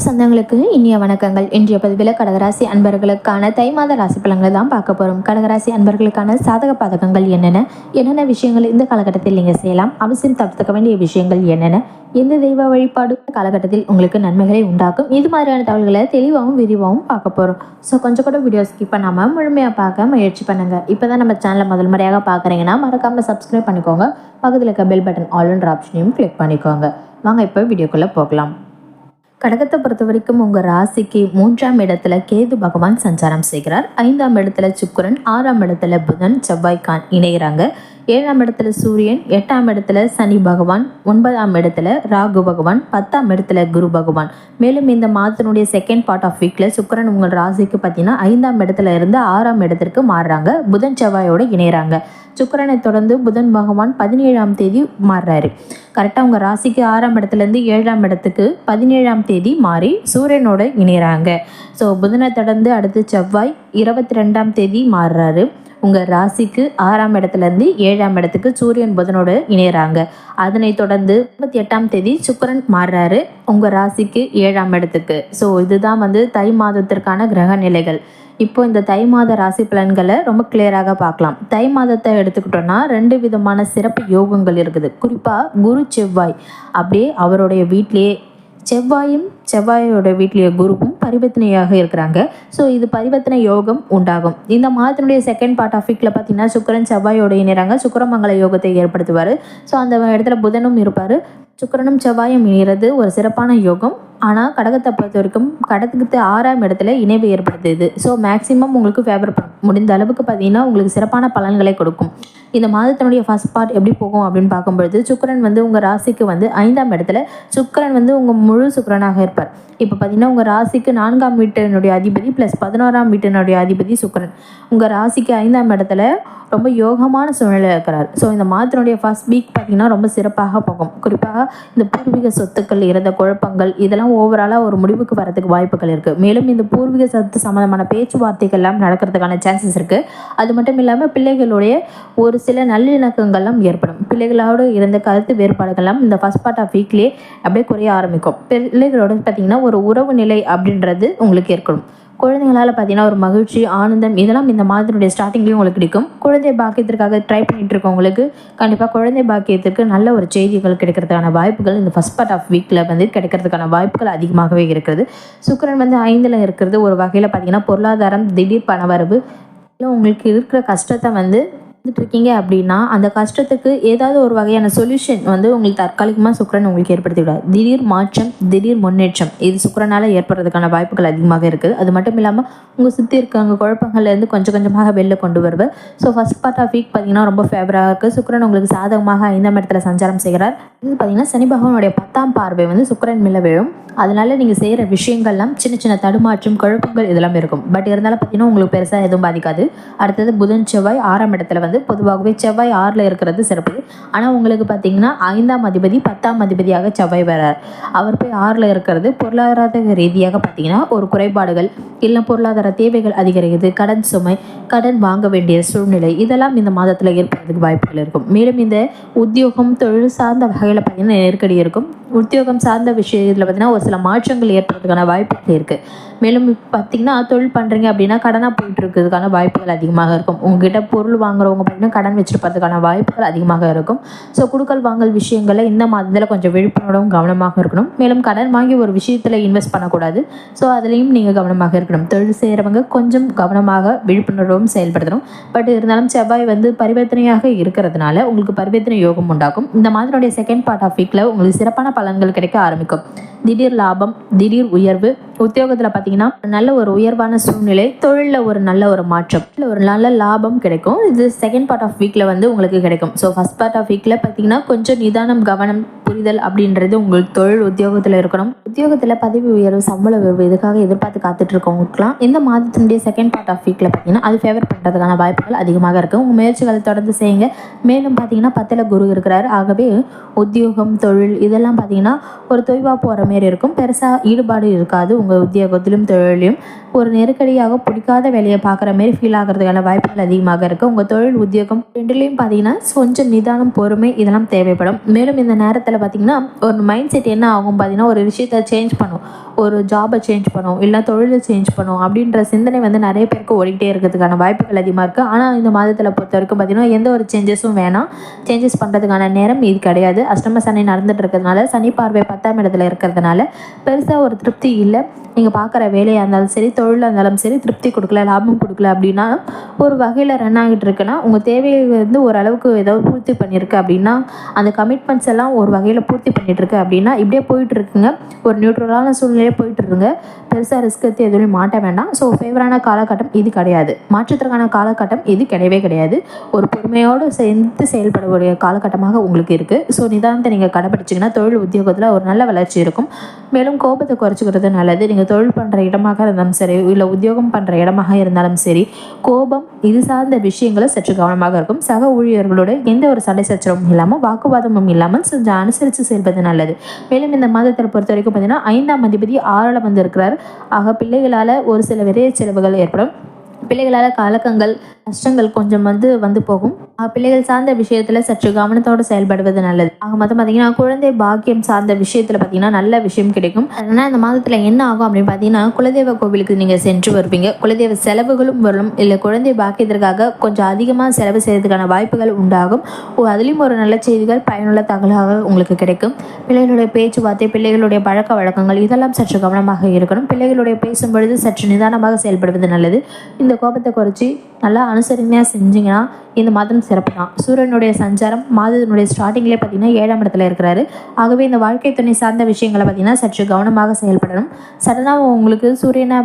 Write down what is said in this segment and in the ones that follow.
அன்பு சொந்தங்களுக்கு இனிய வணக்கங்கள். இன்றைய பதிவில் கடகராசி அன்பர்களுக்கான தை மாத ராசி பலன்களை தான் பார்க்க போகிறோம் கடகராசி அன்பர்களுக்கான சாதக பாதகங்கள் என்னென்ன? என்னென்ன விஷயங்கள் இந்த காலகட்டத்தில் நீங்கள் செய்யலாம்? அவசியம் தவிர்த்துக்க வேண்டிய விஷயங்கள் என்னென்ன? எந்த தெய்வ வழிபாடு காலகட்டத்தில் உங்களுக்கு நன்மைகளை உண்டாக்கும்? இது மாதிரியான தகவல்களை தெளிவாகவும் விரிவாகவும் பார்க்க போகிறோம் ஸோ கொஞ்சம் கூட வீடியோ ஸ்கிப் பண்ணாமல் முழுமையாக பார்க்க முயற்சி பண்ணுங்கள் இப்போ தான் நம்ம சேனலை முதல் முறையாக பார்க்குறீங்கன்னா மறக்காமல் சப்ஸ்கிரைப் பண்ணிக்கோங்க. பக்கத்தில் இருக்க பெல் பட்டன் ஆல்ன்ற ஆப்ஷனையும் கிளிக் பண்ணிக்கோங்க. வாங்க இப்போ வீடியோக்குள்ளே போகலாம். கடகத்தை பொறுத்த வரைக்கும் உங்கள் ராசிக்கு மூன்றாம் இடத்துல கேது பகவான் சஞ்சாரம் செய்கிறார். ஐந்தாம் இடத்துல சுக்கரன் ஆறாம் இடத்துல புதன் செவ்வாய்க்கான் இணைகிறாங்க ஏழாம் இடத்துல சூரியன் எட்டாம் இடத்துல சனி பகவான் ஒன்பதாம் இடத்துல ராகு பகவான் பத்தாம் இடத்துல குரு பகவான். மேலும் இந்த மாதத்தினுடைய செகண்ட் பார்ட் ஆஃப் வீக்கில் சுக்கரன் உங்கள் ராசிக்கு பார்த்தீங்கன்னா ஐந்தாம் இடத்துல இருந்து ஆறாம் இடத்திற்கு மாறுறாங்க. புதன் செவ்வாயோட இணையறாங்க. சுக்கரனை தொடர்ந்து புதன் பகவான் பதினேழாம் தேதி மாறுறாரு. கரெக்டாக உங்கள் ராசிக்கு ஆறாம் இடத்துலேருந்து ஏழாம் இடத்துக்கு பதினேழாம் தேதி மாறி சூரியனோட இணைகிறாங்க ஸோ புதனை தொடர்ந்து அடுத்து செவ்வாய் இருபத்தி ரெண்டாம் தேதி மாறுறாரு. உங்கள் ராசிக்கு ஆறாம் இடத்துலேருந்து ஏழாம் இடத்துக்கு சூரியன் புதனோடு இணையறாங்க. அதனைத் தொடர்ந்து இருபத்தி எட்டாம் தேதி சுக்கரன் மாறுறாரு. உங்கள் ராசிக்கு ஏழாம் இடத்துக்கு. ஸோ இதுதான் வந்து தை மாதத்திற்கான கிரக நிலைகள். இப்போ இந்த தை மாத ராசி பலன்களை ரொம்ப கிளியராக பார்க்கலாம். தை மாதத்தை எடுத்துக்கிட்டோம்னா ரெண்டு விதமான சிறப்பு யோகங்கள் இருக்குது. குறிப்பாக குரு செவ்வாய். அப்படியே அவருடைய வீட்டிலேயே செவ்வாயும் செவ்வாயோட வீட்டிலேயே குருவும் பரிவர்த்தனையாக இருக்கிறாங்க. ஸோ இது பரிவர்த்தனை யோகம் உண்டாகும். இந்த மாதத்தினுடைய செகண்ட் பார்ட் ஆஃப் வீக்கில் பார்த்தீங்கன்னா சுக்கரன் செவ்வாயோட இணைறாங்க சுக்கரமங்கல யோகத்தை ஏற்படுத்துவார். ஸோ அந்த இடத்துல புதனும் இருப்பார். சுக்கரனும் செவ்வாயும் இணைகிறது ஒரு சிறப்பான யோகம். ஆனால் கடகத்தை பொறுத்த வரைக்கும் கடகத்து ஆறாம் இடத்துல இணைவு ஏற்படுத்துது ஸோ மேக்ஸிமம் உங்களுக்கு ஃபேவர் பண்ணும் முடிந்த அளவுக்கு பார்த்தீங்கன்னா உங்களுக்கு சிறப்பான பலன்களை கொடுக்கும். இந்த மாதத்தினுடைய ஃபர்ஸ்ட் பார்ட் எப்படி போகும் அப்படின்னு பார்க்கும்பொழுது சுக்கரன் வந்து உங்கள் ராசிக்கு வந்து ஐந்தாம் இடத்துல சுக்கரன் வந்து உங்கள் முழு சுக்கரனாக இருப்பார். இப்போ பார்த்தீங்கன்னா உங்கள் ராசிக்கு நான்காம் வீட்டினுடைய அதிபதி ப்ளஸ் பதினோராம் வீட்டினுடைய அதிபதி சுக்கரன். உங்கள் ராசிக்கு ஐந்தாம் இடத்துல ரொம்ப யோகமான சூழ்நிலை இருக்கிறார். ஸோ இந்த மாதத்தினுடைய ஃபர்ஸ்ட் வீக் பார்த்தீங்கன்னா ரொம்ப சிறப்பாக போகும். குறிப்பாக இந்த பூர்வீக சொத்துக்கள் இருந்த குழப்பங்கள் இதெல்லாம் ஓவராலாக ஒரு முடிவுக்கு வரதுக்கு வாய்ப்புகள் இருக்குது மேலும் இந்த பூர்வீக சத்து சம்மந்தமான பேச்சுவார்த்தைகள் எல்லாம் நடக்கிறதுக்கான சான்சஸ் இருக்குது அது மட்டும் இல்லாமல் பிள்ளைகளுடைய ஒரு சில நல்லிணக்கங்கள்லாம் ஏற்படும். பிள்ளைகளோடு இருந்த கருத்து வேறுபாடுகள்லாம் இந்த ஃபஸ்ட் பார்ட் ஆஃப் வீக்லேயே அப்படியே குறைய ஆரம்பிக்கும். பிள்ளைகளோட பார்த்தீங்கன்னா ஒரு உறவு நிலை அப்படின்றது உங்களுக்கு ஏற்படும். குழந்தைங்களால் பார்த்தீங்கன்னா ஒரு மகிழ்ச்சி ஆனந்தம் இதெல்லாம் இந்த மாதத்தினுடைய ஸ்டார்டிங்லேயும் உங்களுக்கு கிடைக்கும். குழந்தை பாக்கியத்திற்காக ட்ரை பண்ணிட்டு இருக்கவங்களுக்கு கண்டிப்பாக குழந்தை பாக்கியத்திற்கு நல்ல ஒரு செய்திகள் கிடைக்கிறதுக்கான வாய்ப்புகள் இந்த ஃபஸ்ட் பார்ட் ஆஃப் வீக்கில் வந்து கிடைக்கிறதுக்கான வாய்ப்புகள் அதிகமாகவே இருக்கிறது சுக்கிரன் வந்து ஐந்தில் இருக்கிறது. ஒரு வகையில் பார்த்தீங்கன்னா பொருளாதாரம் திடீர் பணவரவு இல்லை உங்களுக்கு இருக்கிற கஷ்டத்தை வந்து இருக்கீங்க அப்படின்னா அந்த கஷ்டத்துக்கு ஏதாவது ஒரு வகையான சொல்யூஷன் வந்து உங்களுக்கு தற்காலிகமாக சுக்கரன் உங்களுக்கு ஏற்படுத்தி விடாது திடீர் மாற்றம் திடீர் முன்னேற்றம் இது சுக்கரனால் ஏற்படுறதுக்கான வாய்ப்புகள் அதிகமாக இருக்குது. அது மட்டும் இல்லாமல் உங்கள் சுற்றி இருக்கவங்க குழப்பங்கள்லேருந்து கொஞ்சம் கொஞ்சமாக வெளில கொண்டு வருவார். So first part of week பார்த்தீங்கன்னா ரொம்ப ஃபேவராக இருக்குது சுக்கரன் உங்களுக்கு சாதகமாக ஐந்தாம் இடத்துல சஞ்சாரம் செய்கிறார். இது பார்த்தீங்கன்னா சனி பகவானுடைய பத்தாம் பார்வை வந்து சுக்கரன் மேலே விழும். அதனால நீங்கள் செய்கிற விஷயங்கள்லாம் சின்ன சின்ன தடுமாற்றம் குழப்பங்கள் இதெல்லாம் இருக்கும். பட் இருந்தாலும் பார்த்தீங்கன்னா உங்களுக்கு பெருசாக எதுவும் பாதிக்காது. அடுத்தது புதன் செவ்வாய் ஆறாம் இடத்துல வந்து பொதுவாகவே செவ்வாய் ஆறில் இருக்கிறது சிறப்பு. ஆனால் உங்களுக்கு பார்த்தீங்கன்னா ஐந்தாம் அதிபதி பத்தாம் அதிபதியாக செவ்வாய் வரார் அவர் போய் ஆறில் இருக்கிறது பொருளாதார ரீதியாக பார்த்தீங்கன்னா ஒரு குறைபாடுகள் இல்லை பொருளாதார தேவைகள் அதிகரிக்குது கடன் சுமை கடன் வாங்க வேண்டிய சூழ்நிலை இதெல்லாம் இந்த மாதத்தில் ஏற்படுறதுக்கு வாய்ப்புகள் இருக்கும். மேலும் இந்த உத்தியோகம் தொழில் சார்ந்த வகையில் பார்த்தீங்கன்னா நெருக்கடி இருக்கும். உத்தியோகம் சார்ந்த விஷயத்தில் பார்த்தீங்கன்னா ஒரு சில மாற்றங்கள் ஏற்படுறதுக்கான வாய்ப்புகள் இருக்குது மேலும் இப்போ பார்த்தீங்கன்னா தொழில் பண்ணுறீங்க அப்படின்னா கடனாக போயிட்டு இருக்கிறதுக்கான வாய்ப்புகள் அதிகமாக இருக்கும். உங்ககிட்ட பொருள் வாங்குறவங்க பார்த்தீங்கன்னா கடன் வச்சுருப்பதுக்கான வாய்ப்புகள் அதிகமாக இருக்கும். ஸோ குடுக்கல் வாங்கல் விஷயங்களில் இந்த மாதத்தில் கொஞ்சம் விழிப்புணர்வும் கவனமாக இருக்கணும். மேலும் கடன் வாங்கி ஒரு விஷயத்தில் இன்வெஸ்ட் பண்ணக்கூடாது. ஸோ அதுலேயும் நீங்கள் கவனமாக இருக்கணும். தொழில் செய்கிறவங்க கொஞ்சம் கவனமாக விழிப்புணர்வும் செயல்படுத்தணும். பட் இருந்தாலும் செவ்வாய் வந்து பரிவர்த்தனையாக இருக்கிறதுனால உங்களுக்கு பரிவர்த்தனை யோகம் உண்டாகும். இந்த மாதிரியுடைய செகண்ட் பார்ட் ஆஃப் வீக்கில் உங்களுக்கு சிறப்பான பலன்கள் கிடைக்க ஆரம்பிக்கும். திடீர் லாபம் திடீர் உயர்வு. உத்தியோகத்தில் பார்த்தீங்கன்னா நல்ல ஒரு உயர்வான சூழ்நிலை தொழிலில் ஒரு நல்ல ஒரு மாற்றம். இல்லை ஒரு நல்ல லாபம் கிடைக்கும். இது செகண்ட் பார்ட் ஆஃப் வீக்கில் வந்து உங்களுக்கு கிடைக்கும். ஸோ ஃபர்ஸ்ட் பார்ட் ஆஃப் வீக்கில் பார்த்தீங்கன்னா கொஞ்சம் நிதானம் கவனம் புரிதல் அப்படின்றது உங்களுக்கு தொழில் உத்தியோகத்தில் இருக்கணும். உத்தியோகத்தில் பதவி உயர்வு சம்பள உயர்வு இதுக்காக எதிர்பார்த்து காத்துட்டு இருக்கவங்களுக்குலாம் இந்த மாதத்தினுடைய செகண்ட் பார்ட் ஆஃப் வீக்கில் பார்த்தீங்கன்னா அது ஃபேவர் பண்ணுறதுக்கான வாய்ப்புகள் அதிகமாக இருக்குது உங்கள் முயற்சிகளை தொடர்ந்து செய்யுங்க. மேலும் பார்த்தீங்கன்னா பத்தில் குரு இருக்கிறார். ஆகவே உத்தியோகம் தொழில் இதெல்லாம் பார்த்தீங்கன்னா ஒரு தொய்வாக போகிற மாரி இருக்கும். பெருசாக ஈடுபாடு இருக்காது உங்கள் உத்தியோகத்திலும் தொழிலையும். ஒரு நெருக்கடியாக பிடிக்காத வேலையை பார்க்குற மாரி ஃபீல் ஆகிறதுக்கான வாய்ப்புகள் அதிகமாக இருக்குது உங்கள் தொழில் உத்தியோகம் ரெண்டுலேயும் பார்த்தீங்கன்னா கொஞ்சம் நிதானம் பொறுமை இதெல்லாம் தேவைப்படும். மேலும் இந்த நேரத்தில் பார்த்தீங்கன்னா ஒரு மைண்ட் செட் என்ன ஆகும் பார்த்தீங்கன்னா ஒரு விஷயத்தை சேஞ்ச் பண்ணும். ஒரு ஜாபை சேஞ்ச் பண்ணும். இல்லை தொழிலை சேஞ்ச் பண்ணும். அப்படின்ற சிந்தனை வந்து நிறைய பேருக்கு ஓடிக்கிட்டே இருக்கிறதுக்கான வாய்ப்புகள் அதிகமாக இருக்குது ஆனால் இந்த மாதத்தில் பொறுத்த வரைக்கும் பார்த்தீங்கன்னா எந்த ஒரு சேஞ்சஸும் வேணாம். சேஞ்சஸ் பண்ணுறதுக்கான நேரம் இது கிடையாது. அஷ்டம சனி நடந்துட்டு இருக்கிறதுனால சனி பார்வை பத்தாம் இடத்துல இருக்கிறதுனால பெருசாக ஒரு திருப்தி இல்லை. நீங்கள் பார்க்குற வேலையாக இருந்தாலும் சரி தொழிலாக இருந்தாலும் சரி திருப்தி கொடுக்கல லாபம் கொடுக்கல அப்படின்னா ஒரு வகையில் ரன் ஆகிட்டு இருக்குன்னா உங்கள் தேவையை வந்து ஓரளவுக்கு ஏதாவது பூர்த்தி பண்ணியிருக்கு அப்படின்னா அந்த கமிட்மெண்ட்ஸ் எல்லாம் ஒரு வகையில் பூர்த்தி பண்ணிட்டு இருக்கு அப்படின்னா இப்படியே போயிட்டு இருக்குங்க ஒரு நியூட்ரலான சூழ்நிலையே போயிட்டு இருக்குங்க பெருசாக ரிஸ்க் எடுத்து எதுவும் மாட்ட வேண்டாம். ஸோ ஃபேவரான காலகட்டம் இது கிடையாது. மாற்றத்திற்கான காலகட்டம் இது கிடையவே கிடையாது. ஒரு பொறுமையோடு சேர்ந்து செயல்படக்கூடிய காலகட்டமாக உங்களுக்கு இருக்குது ஸோ நிதானத்தை நீங்கள் கடைப்பிடிச்சிங்கன்னா தொழில் உத்தியோகத்தில் ஒரு நல்ல வளர்ச்சி இருக்கும். மேலும் கோபத்தை குறைச்சிக்கிறது நல்லது. நீங்கள் தொழில் பண்ணுற இடமாக இருந்தாலும் சரி இல்லை உத்தியோகம் பண்ணுற இடமாக இருந்தாலும் சரி கோபம் இது சார்ந்த விஷயங்களை சற்று கவனமாக இருக்கும். சக ஊழியர்களோட எந்த ஒரு சண்டை சச்சரவும் இல்லாமல் வாக்குவாதமும் இல்லாமல் கொஞ்சம் அனுசரித்து செல்வது நல்லது. மேலும் இந்த மாதத்தில் பொறுத்த வரைக்கும் பார்த்தீங்கன்னா ஐந்தாம் அதிபதி ஆறில் வந்திருக்கிறார். ஆக பிள்ளைகளால் ஒரு சில விரைய செலவுகள் ஏற்படும். பிள்ளைகளால் கலக்கங்கள் கஷ்டங்கள் கொஞ்சம் வந்து வந்து போகும். பிள்ளைகள் சார்ந்த விஷயத்தில் சற்று கவனத்தோடு செயல்படுவது நல்லது. ஆக மொத்தம் பார்த்தீங்கன்னா குழந்தை பாக்கியம் சார்ந்த விஷயத்தில் பார்த்தீங்கன்னா நல்ல விஷயம் கிடைக்கும். அதனால் இந்த மாதத்தில் என்ன ஆகும் அப்படின்னு பார்த்தீங்கன்னா குலதெய்வ கோவிலுக்கு நீங்கள் சென்று வருவீங்க. குலதெய்வ செலவுகளும் வரும். இல்லை குழந்தை பாக்கியத்திற்காக கொஞ்சம் அதிகமாக செலவு செய்யறதுக்கான வாய்ப்புகள் உண்டாகும். ஓ அதுலேயும் ஒரு நல்ல செய்திகள் பயனுள்ள தகவலாக உங்களுக்கு கிடைக்கும். பிள்ளைகளுடைய பேச்சுவார்த்தை பிள்ளைகளுடைய பழக்க வழக்கங்கள் இதெல்லாம் சற்று கவனமாக இருக்கணும். பிள்ளைகளுடைய பேசும் பொழுது சற்று நிதானமாக செயல்படுவது நல்லது. இந்த கோபத்தை குறைச்சி நல்லா அனுசரணையாக செஞ்சீங்கன்னா இந்த மாதம் சிறப்பு தான் சூரியனுடைய சஞ்சாரம் மாதத்தினுடைய ஸ்டார்டிங்லேயே பார்த்தீங்கன்னா ஏழாம் இடத்துல இருக்கிறாரு. ஆகவே இந்த வாழ்க்கை துணை சார்ந்த விஷயங்களை பார்த்தீங்கன்னா சற்று கவனமாக செயல்படணும். சடனாக உங்களுக்கு சூரியனை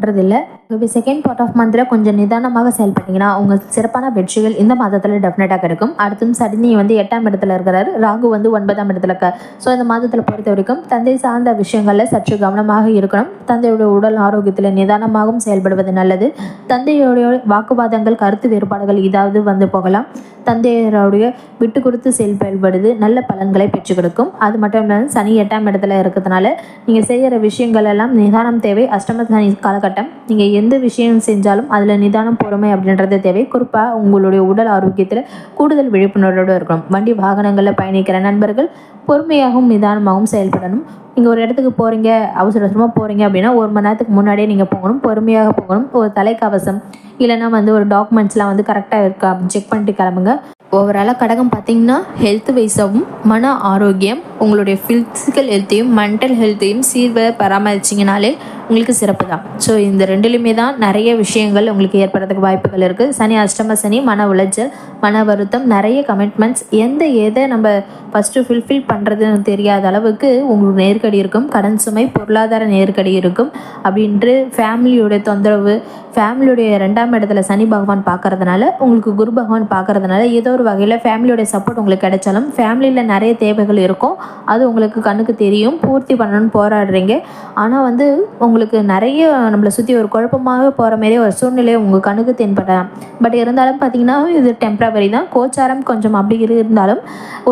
பண்ணுறதில்ல இப்போ செகண்ட் பார்ட் ஆஃப் மந்தில் கொஞ்சம் நிதானமாக செயல்பட்டீங்கன்னா உங்கள் சிறப்பான வெற்றிகள் இந்த மாதத்தில் டெஃபினட்டாக கிடைக்கும். அடுத்தும் சடினி வந்து எட்டாம் இடத்துல இருக்கிறாரு. ராகு வந்து ஒன்பதாம் இடத்துல இருக்க ஸோ இந்த மாதத்தில் பொறுத்த வரைக்கும் தந்தை சார்ந்த விஷயங்களில் சற்று கவனமாக இருக்கணும். தந்தையுடைய உடல் ஆரோக்கியத்தில் நிதானமாகவும் செயல்படுவது நல்லது. தந்தையுடைய வாக்குவாதங்கள் கருத்து வேறுபாடுகள் ஏதாவது வந்து போகலாம். தந்தையருடைய விட்டு கொடுத்து செயல்படுவது நல்ல பலன்களை பெற்றுக் கொடுக்கும். அது மட்டும் இல்லாமல் சனி எட்டாம் இடத்துல இருக்கிறதுனால நீங்கள் செய்கிற விஷயங்கள் எல்லாம் நிதானம் தேவை. அஷ்டம சனி காலகட்டம் நீங்கள் எந்த விஷயம் செஞ்சாலும் அதில் நிதானம் பொறுமை அப்படின்றது தேவை. குறிப்பாக உங்களுடைய உடல் ஆரோக்கியத்தில் கூடுதல் விழிப்புணர்வோடு இருக்கணும். வண்டி வாகனங்களில் பயணிக்கிற நண்பர்கள் பொறுமையாகவும் நிதானமாகவும் செயல்படணும். நீங்கள் ஒரு இடத்துக்கு போகிறீங்க அவசர அவசரமாக போகிறீங்க அப்படின்னா ஒரு மணி நேரத்துக்கு முன்னாடியே நீங்கள் போகணும். பொறுமையாக போகணும். ஒரு தலைக்கவசம் இல்லைன்னா வந்து ஒரு டாக்குமெண்ட்ஸ்லாம் வந்து கரெக்டாக இருக்கா அப்படின்னு செக் பண்ணிட்டு கிளம்புங்க. ஓவராலாக கடகம் பார்த்தீங்கன்னா ஹெல்த் வைஸாகவும் மன ஆரோக்கியம் உங்களுடைய ஃபிசிக்கல் ஹெல்த்தையும் மென்டல் ஹெல்த்தையும் சீர்வ பராமரிச்சிங்கனாலே உங்களுக்கு சிறப்பு தான் ஸோ இந்த ரெண்டுலையுமே தான் நிறைய விஷயங்கள் உங்களுக்கு ஏற்படுறதுக்கு வாய்ப்புகள் இருக்குது சனி அஷ்டம சனி மன உளைச்சல் மன வருத்தம் நிறைய கமிட்மெண்ட்ஸ் எந்த எதை நம்ம ஃபஸ்ட்டு ஃபுல்ஃபில் பண்ணுறதுன்னு தெரியாத அளவுக்கு உங்களுக்கு நேர்கடி இருக்கும். கடன் சுமை பொருளாதார நேர்கடி இருக்கும். அப்படின்ட்டு ஃபேமிலியோடைய தொந்தரவு ஃபேமிலியுடைய ரெண்டாம் இடத்துல சனி பகவான் பார்க்கறதுனால உங்களுக்கு குரு பகவான் பார்க்கறதுனால ஏதோ ஒரு வகையில் ஃபேமிலியோட சப்போர்ட் உங்களுக்கு கிடைச்சாலும் ஃபேமிலியில் நிறைய தேவைகள் இருக்கும். அது உங்களுக்கு கண்ணுக்கு தெரியும். பூர்த்தி பண்ணணும்னு போராடுறீங்க. ஆனால் வந்து உங்களுக்கு நிறைய நம்மளை சுற்றி ஒரு குழப்பமாகவே போகிற மாரி ஒரு சூழ்நிலை உங்கள் கண்ணுக்கு தென்படலாம் பட் இருந்தாலும் பார்த்தீங்கன்னா இது டெம்ப்ரவரி தான். கோச்சாரம் கொஞ்சம் அப்படி இருந்தாலும்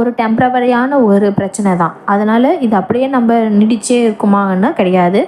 ஒரு டெம்ப்ரவரியான ஒரு பிரச்சனை தான். அதனால் இது அப்படியே நம்ம நீடிச்சே இருக்குமான்னா கிடையாது.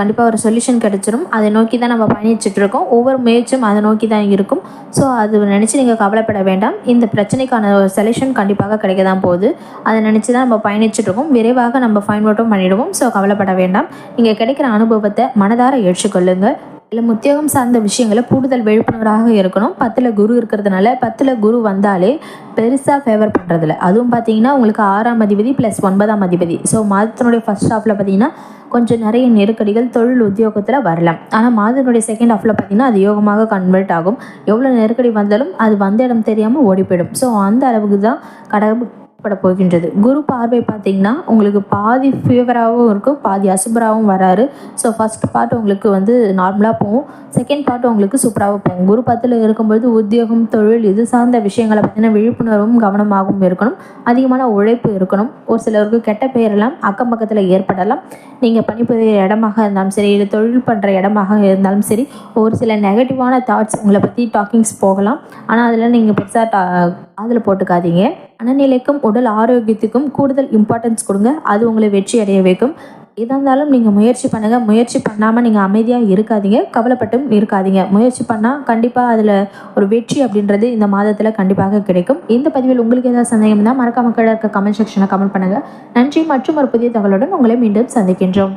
கண்டிப்பாக ஒரு சொல்யூஷன் கிடச்சிரும். அதை நோக்கி தான் நம்ம பயணிச்சுட்டு இருக்கோம் ஒவ்வொரு முயற்சியும் அதை நோக்கி தான் இருக்கும். ஸோ அது நினச்சி நீங்கள் கவலைப்பட வேண்டாம். இந்த பிரச்சனைக்கான ஒரு சொல்யூஷன் கண்டிப்பாக கிடைக்க தான் போகுது. அதை நினச்சி தான் நம்ம பயணிச்சுட்ருக்கோம் விரைவாக நம்ம ஃபைன் அவுட்டும் பண்ணிவிடுவோம் ஸோ கவலைப்பட வேண்டாம். நீங்கள் கிடைக்கிற அனுபவத்தை மனதார ஏற்றுக்கொள்ளுங்கள் இல்லை உத்தியோகம் சார்ந்த விஷயங்களை கூடுதல் விழிப்புணர்வாக இருக்கணும். பத்தில் குரு இருக்கிறதுனால பத்தில் குரு வந்தாலே பெருசாக ஃபேவர் பண்ணுறதில்ல அதுவும் பார்த்தீங்கன்னா உங்களுக்கு ஆறாம் அதிபதி ப்ளஸ் ஒன்பதாம் அதிபதி. ஸோ மாதத்தினுடைய ஃபர்ஸ்ட் ஹாஃபில் பார்த்தீங்கன்னா கொஞ்சம் நிறைய நெருக்கடிகள் தொழில் உத்தியோகத்தில் வரலாம். ஆனால் மாதத்தினுடைய செகண்ட் ஹாஃபில் பார்த்தீங்கன்னா அது யோகமாக கன்வெர்ட் ஆகும். எவ்வளோ நெருக்கடி வந்தாலும் அது வந்த இடம் தெரியாமல் ஓடி போயிடும். ஸோ அந்த அளவுக்கு தான் கடவு பட போகின்றது. குரு பார்வை பார்த்தீங்கன்னா உங்களுக்கு பாதி ஃபீவராகவும் இருக்கும் பாதி அசுபராகவும் வராரு. ஸோ ஃபர்ஸ்ட் பார்ட் உங்களுக்கு வந்து நார்மலாக போகும். செகண்ட் பார்ட் உங்களுக்கு சூப்பராக போகும். குரு பத்தில் இருக்கும்போது உத்தியோகம் தொழில் இது சார்ந்த விஷயங்களை பற்றின விழிப்புணர்வும் கவனமாகவும் இருக்கணும். அதிகமான உழைப்பு இருக்கணும். ஒரு சிலருக்கு கெட்ட பெயரெல்லாம் அக்கம் பக்கத்தில் ஏற்படலாம். நீங்கள் பணிபுரிய இடமாக இருந்தாலும் சரி இல்லை தொழில் பண்ணுற இடமாக இருந்தாலும் சரி ஒரு சில நெகட்டிவான தாட்ஸ் உங்களை பற்றி டாக்கிங்ஸ் போகலாம். ஆனால் அதில் நீங்கள் பெருசாக அதில் போட்டுக்காதீங்க. மனநிலைக்கும் உடல் ஆரோக்கியத்துக்கும் கூடுதல் இம்பார்ட்டன்ஸ் கொடுங்க. அது உங்களை வெற்றி அடைய வைக்கும். எதாக இருந்தாலும் நீங்கள் முயற்சி பண்ணுங்கள் முயற்சி பண்ணாமல் நீங்கள் அமைதியாக இருக்காதீங்க. கவலைப்பட்டும் இருக்காதீங்க. முயற்சி பண்ணால் கண்டிப்பாக அதில் ஒரு வெற்றி அப்படின்றது இந்த மாதத்தில் கண்டிப்பாக கிடைக்கும். இந்த பதிவில் உங்களுக்கு ஏதாவது சந்தேகம் இருந்தால் மறக்காம கீழே இருக்க கமெண்ட் செக்ஷனில் கமெண்ட் பண்ணுங்கள் நன்றி. மற்றும் ஒரு புதிய தகவலுடன் உங்களை மீண்டும் சந்திக்கின்றோம்.